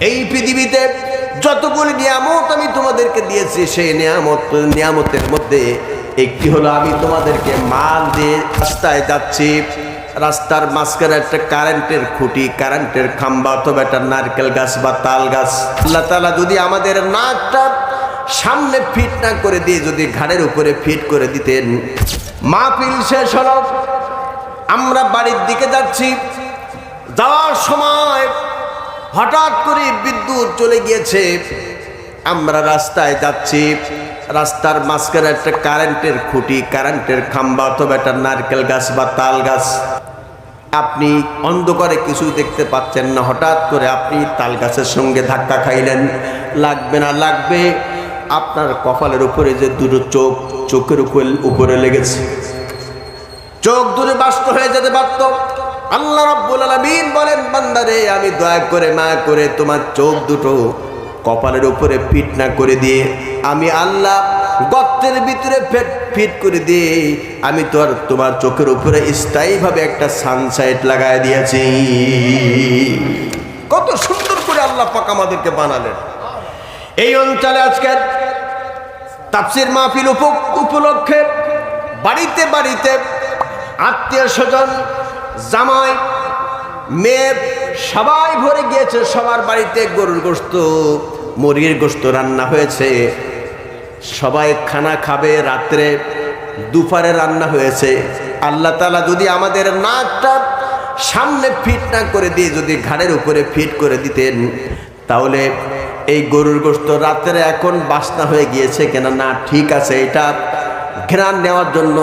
এই পৃথিবীতে যতগুলি নিয়ামত আমি তোমাদেরকে দিয়েছি, সেই নিয়ামত, নিয়ামতের মধ্যে একটি হলো আমি তোমাদেরকে মাল দিয়ে রাস্তায় যাচ্ছি। রাস্তার মাঝখানে একটা কারেন্টের খুঁটি, কারেন্টের খাম্বা অথবা একটা নারকেল গাছ বা তাল গাছ। আল্লাহ তালা যদি আমাদের নাকটা সামনে ফিট না করে দিয়ে যদি ঘাড়ের উপরে ফিট করে দিতেন, মাহফিল শেষ হলো। আমরা বাড়ির দিকে যাচ্ছি। যাওয়ার সময় হঠাৎ করে বিদ্যুৎ চলে গিয়েছে। আমরা রাস্তায় যাচ্ছি। রাস্তার মাঝখানে একটা কারেন্টের খুঁটি, কারেন্টের খাম্বা অথবা একটা নারকেল গাছ বা তাল গাছ। আপনি অন্ধকারে কিছু দেখতে পাচ্ছেন না। হঠাৎ করে আপনি তাল গাছের সঙ্গে ধাক্কা খাইলেন। লাগবে না, লাগবে। আপনার কপালের উপরে যে দুটো চোখ, চোখের উপরে উপরে লেগেছে। চোখ দূরে বাস্ত হয়ে যেতে পারত। আল্লাহ রাব্বুল আলামিন বলেন, বান্দারে, আমি দয়া করে মায়া করে তোমার চোখ দুটো কপালের উপরে ফিট না করে দিয়ে, আমি আল্লাহ গর্তের ভিতরে ফেট, ফিট করে দিয়ে, আমি তোর, তোমার চোখের উপরে স্থায়ীভাবে একটা সানসাইট লাগাই দিয়েছি। কত সুন্দর করে আল্লাহ পাক আমাদেরকে বানালেন। এই অঞ্চলে আজকের তাফসির মাহফিল উপ- উপলক্ষে বাড়িতে বাড়িতে আত্মীয় স্বজন জামাই, মেয়ে, সবাই ভরে গিয়েছে, সবার বাড়িতে গরুর গোস্ত মুরগির গোস্ত রান্না হয়েছে। সবাই খানা খাবে, রাত্রে দুপুরে রান্না হয়েছে। আল্লাহ তালা যদি আমাদের নাকটা সামনে ফিট না করে দিয়ে যদি ঘাড়ের উপরে ফিট করে দিতেন, তাহলে এই গরুর গোস্ত রাত্রে এখন বাসনা হয়ে গিয়েছে কেন না ঠিক আছে, এটা ঘ্রাণ নেওয়ার জন্য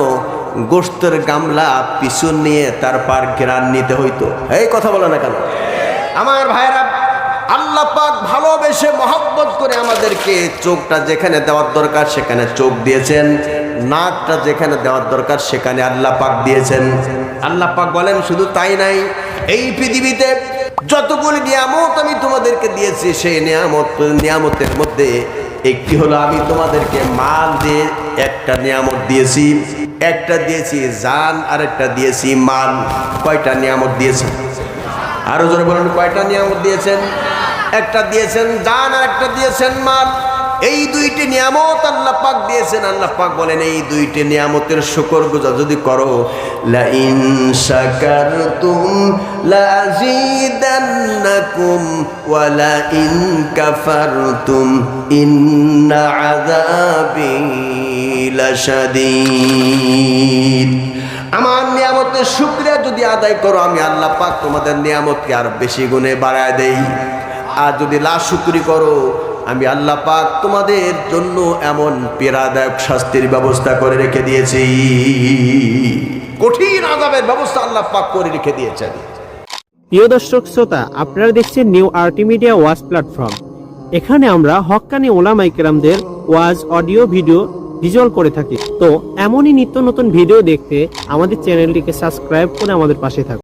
গোস্তের গামলা পিছন নিয়ে তারপর ঘ্রাণ নিতে হইতো। এই কথা বলো না কেন? আমার ভাইরা আল্লাহ পাক ভালোবেসে মহব্বত করে আমাদেরকে চোখটা যেখানে দেওয়ার দরকার সেখানে চোখ দিয়েছেন। নাকটা যেখানে দেওয়ার দরকার সেখানে আল্লাহ পাক দিয়েছেন। আল্লাহ পাক বলেন, শুধু তাই নাই, এই পৃথিবীতে যতগুলি নিয়ামত আমি তোমাদেরকে দিয়েছি, সেই নিয়ামত, নিয়ামতের মধ্যে একটি হলো আমি তোমাদেরকে মাল দিয়ে একটা নিয়ামত দিয়েছি, একটা দিয়েছি জান আর একটা দিয়েছি মাল। কয়টা নিয়ামত দিয়েছি আরও জোরে বলেন, কয়টা নিয়ামত দিয়েছেন? একটা দিয়েছেন জান আর একটা দিয়েছেন মাল। এই দুইটি নিয়ামত আল্লাহ পাক দিয়েছেন। আল্লাহ পাক বলেন, এই দুইটি নিয়ামতের শুকর গুজা যদি করো লা ইন আমার নিয়ামতের শুক্রিয়া যদি আদায় করো, আমি আল্লাহ পাক তোমাদের নিয়ামতকে আর বেশি গুণে বাড়ায় দেই। আর যদি লা শুক্রি করো আমি আল্লাহ পাক তোমাদের জন্য এমন পীড়াদায়ক শাস্তির ব্যবস্থা করে রেখে দিয়েছি। কঠিন আজাবের ব্যবস্থা আল্লাহ পাক করে রেখে দিয়েছেন। প্রিয় দর্শক শ্রোতা, আপনারা দেখছেন নিউ আরটি মিডিয়া ওয়াজ প্ল্যাটফর্ম এখানে আমরা হক্কানি ওলামাই কেরামদের ওয়াজ, অডিও, ভিডিও ভিজুয়াল করে থাকি। তো এমনই নিত্য নতুন ভিডিও দেখতে আমাদের চ্যানেলটিকে সাবস্ক্রাইব করে আমাদের পাশে থাকুন।